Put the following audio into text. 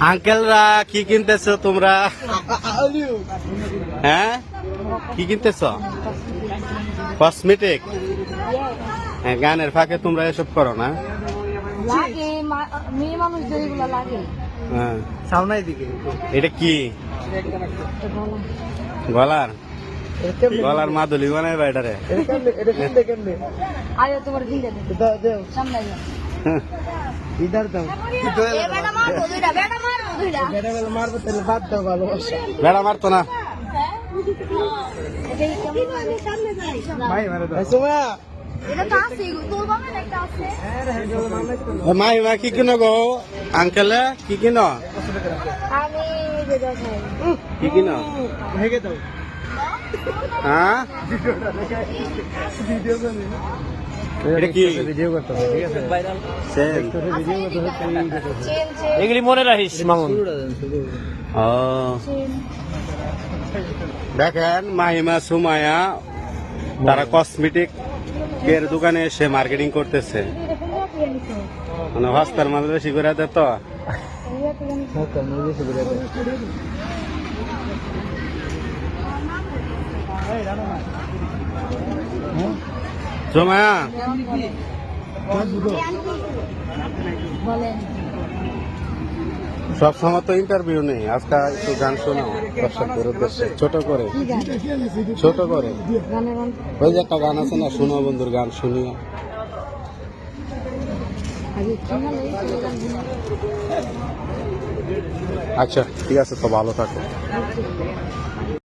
আঙ্কেলরা কি কিনতেছো তোমরা? হ্যাঁ? কি কিনতেছ? কসমেটিক হ্যাঁ গানের ফাঁকে তোমরা এসব করো না। হ্যাঁ। এটা কি? গলার? গলার মাদুলি বানায় বাইটারে তোমার ইধার দাও। বেড়া মারতো না। মাই মা কি কিনো গো? আঙ্কেলে কি কিনো। কি কিনো? হ্যাঁ? এগুলি মনে রাখিস মামুন। ও। দেখেন মাহিমা সুমায়া তারা কসমেটিক এর দোকানে এসে মার্কেটিং করতেছে? মানে হস্তার মাল বেশি করে দে তো? সুমায়া সব সময় তো ইন্টারভিউ নেই। আজকে একটু গান শোনাও। দর্শকদের উদ্দেশ্যে। ছোট করে। ছোট করে। ওই যে একটা গান আছে না শোনো বন্ধুর গান, শুনিও। আচ্ছা ঠিক আছে, তো ভালো থাকো।